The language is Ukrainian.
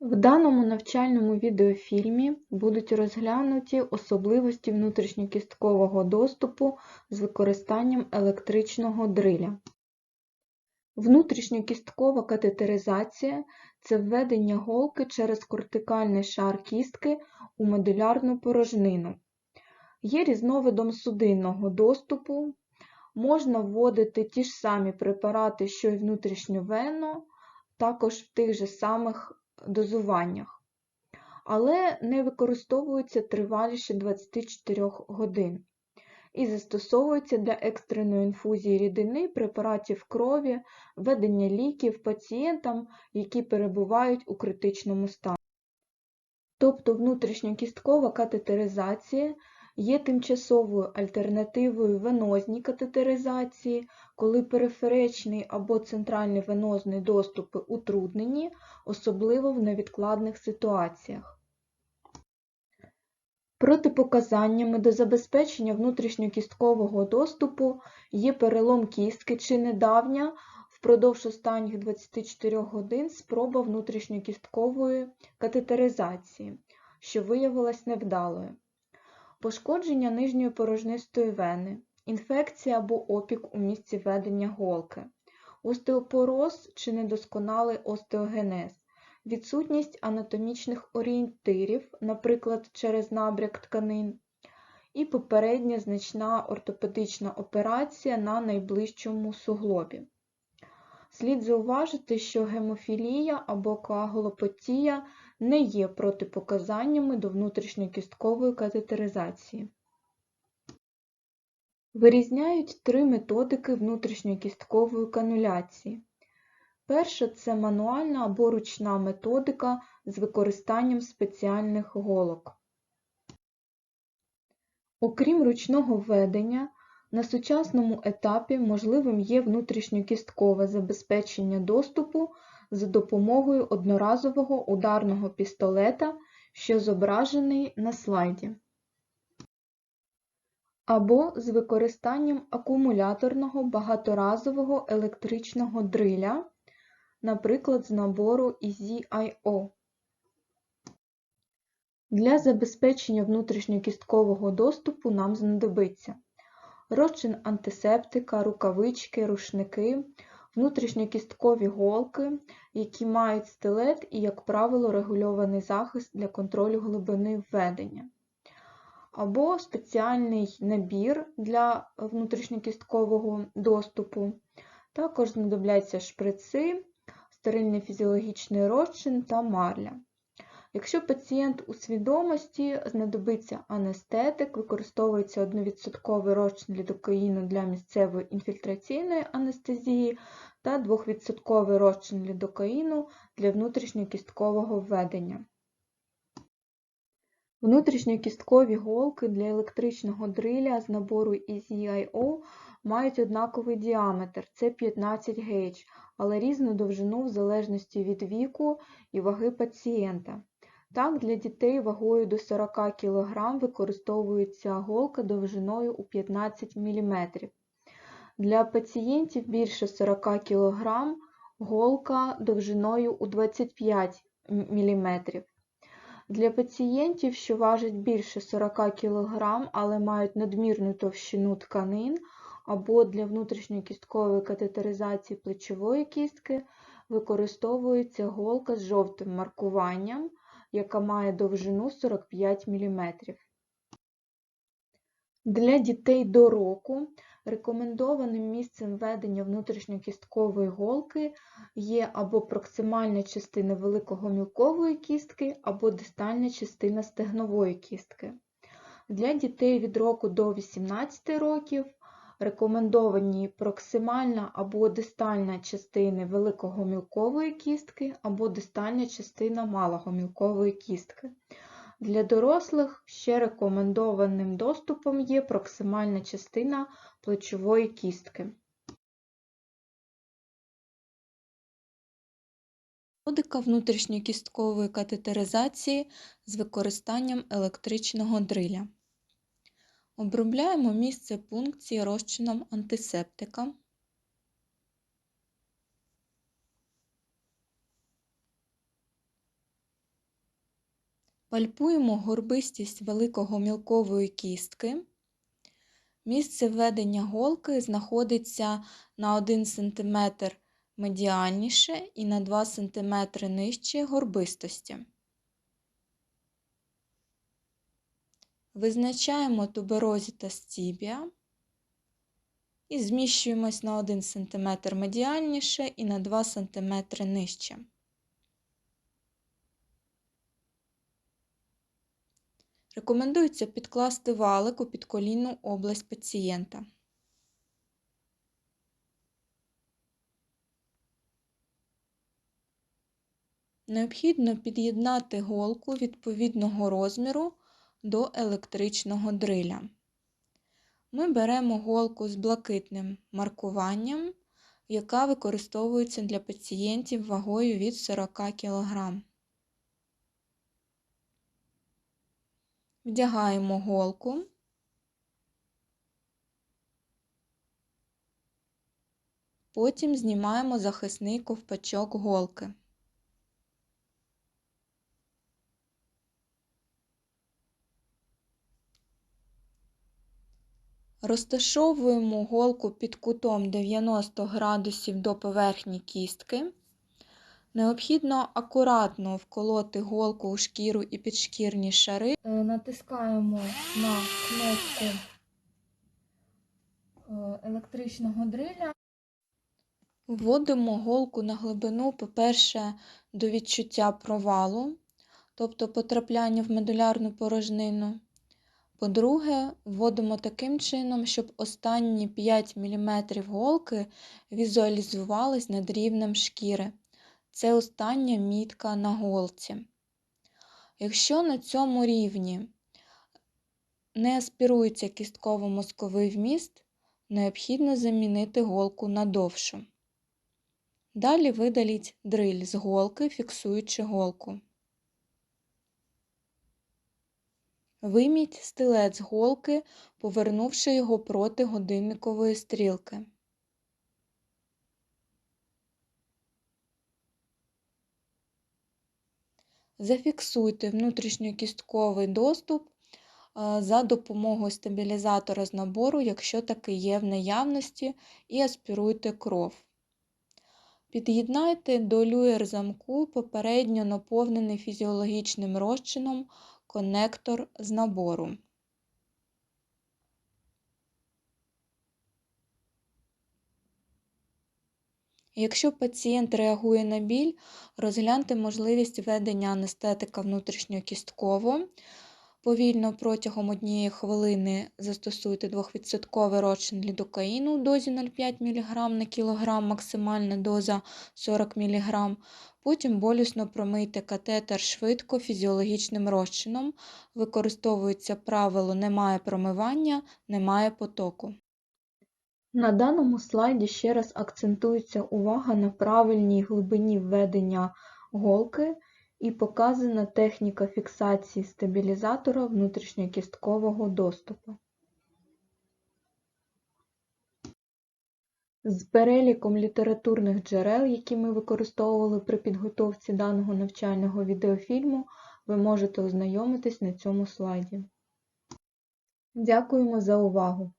В даному навчальному відеофільмі будуть розглянуті особливості внутрішньокісткового доступу з використанням електричного дриля. Внутрішньокісткова катетеризація – це введення голки через кортикальний шар кістки у медулярну порожнину. Є різновидом судинного доступу. Можна вводити ті ж самі препарати, що й внутрішньовенно, також в тих же самих дозуваннях, але не використовується триваліше 24 годин і застосовується для екстреної інфузії рідини, препаратів крові, введення ліків пацієнтам, які перебувають у критичному стані. Тобто внутрішньокісткова катетеризація є тимчасовою альтернативою венозній катетеризації, коли периферичний або центральний венозний доступи утруднені, особливо в невідкладних ситуаціях. Протипоказаннями до забезпечення внутрішньокісткового доступу є перелом кістки чи недавня впродовж останніх 24 годин спроба внутрішньокісткової катетеризації, що виявилась невдалою пошкодження нижньої порожнистої вени, інфекція або опік у місці ведення голки, остеопороз чи недосконалий остеогенез, відсутність анатомічних орієнтирів, наприклад, через набряк тканин, і попередня значна ортопедична операція на найближчому суглобі. Слід зауважити, що гемофілія або коагулопатія не є протипоказаннями до внутрішньокісткової катетеризації. Вирізняють три методики внутрішньокісткової кануляції. Перша це мануальна або ручна методика з використанням спеціальних голок. Окрім ручного введення, на сучасному етапі можливим є внутрішньокісткове забезпечення доступу за допомогою одноразового ударного пістолета, що зображений на слайді, або з використанням акумуляторного багаторазового електричного дриля, наприклад, з набору EasyIO. Для забезпечення внутрішньокісткового доступу нам знадобиться розчин антисептика, рукавички, рушники, внутрішньокісткові голки, які мають стилет і, як правило, регульований захист для контролю глибини введення, або спеціальний набір для внутрішньокісткового доступу. Також знадобляться шприци, стерильний фізіологічний розчин та марля. Якщо пацієнт у свідомості, знадобиться анестетик, використовується 1% розчин лідокаїну для місцевої інфільтраційної анестезії та 2% розчин лідокаїну для внутрішньокісткового введення. Внутрішньокісткові голки для електричного дриля з набору EasyIO мають однаковий діаметр це 15 гейдж, але різну довжину в залежності від віку і ваги пацієнта. Так, для дітей вагою до 40 кг використовується голка довжиною у 15 мм. Для пацієнтів більше 40 кг голка довжиною у 25 мм. Для пацієнтів, що важать більше 40 кг, але мають надмірну товщину тканин, або для внутрішньокісткової катетеризації плечової кістки використовується голка з жовтим маркуванням яка має довжину 45 мм. Для дітей до року рекомендованим місцем введення внутрішньокісткової голки є або проксимальна частина великого мілкової кістки, або дистальна частина стегнової кістки. Для дітей від року до 18 років рекомендовані проксимальна або дистальна частини великого мілкової кістки або дистальна частина малого мілкової кістки. Для дорослих ще рекомендованим доступом є проксимальна частина плечової кістки. Методика внутрішньокісткової катетеризації з використанням електричного дриля. Обробляємо місце пункції розчином антисептика. Пальпуємо горбистість великого-мілкової кістки. Місце введення голки знаходиться на 1 см медіальніше і на 2 см нижче горбистості. Визначаємо туберозіта стібія і зміщуємось на 1 см медіальніше і на 2 см нижче. Рекомендується підкласти валик у підколінну область пацієнта. Необхідно під'єднати голку відповідного розміру до електричного дриля. Ми беремо голку з блакитним маркуванням, яка використовується для пацієнтів вагою від 40 кг. Вдягаємо голку. Потім знімаємо захисний ковпачок голки. Розташовуємо голку під кутом 90 градусів до поверхні кістки. Необхідно акуратно вколоти голку у шкіру і підшкірні шари. Е, натискаємо на кнопку е, електричного дриля. Вводимо голку на глибину, по-перше, до відчуття провалу, тобто потрапляння в медулярну порожнину. По-друге, вводимо таким чином, щоб останні 5 мм голки візуалізувались над рівнем шкіри. Це остання мітка на голці. Якщо на цьому рівні не аспірується кістково-мозковий вміст, необхідно замінити голку на довшу. Далі видаліть дриль з голки, фіксуючи голку. Вийміть стилет з голки, повернувши його проти годинникової стрілки. Зафіксуйте внутрішньокістковий доступ за допомогою стабілізатора з набору, якщо такий є в наявності, і аспіруйте кров. Під'єднайте до люєр замку попередньо наповнений фізіологічним розчином конектор з набору. Якщо пацієнт реагує на біль, розгляньте можливість введення анестетика внутрішньокістково. Повільно протягом однієї хвилини застосуйте 2% розчин лідокаїну у дозі 0,5 мг на кілограм, максимальна доза 40 мг. Потім болісно промийте катетер швидко фізіологічним розчином. Використовується правило немає промивання, немає потоку. На даному слайді ще раз акцентується увага на правильній глибині введення голки і показана техніка фіксації стабілізатора внутрішньокісткового доступу. З переліком літературних джерел, які ми використовували при підготовці даного навчального відеофільму, ви можете ознайомитись на цьому слайді. Дякуємо за увагу!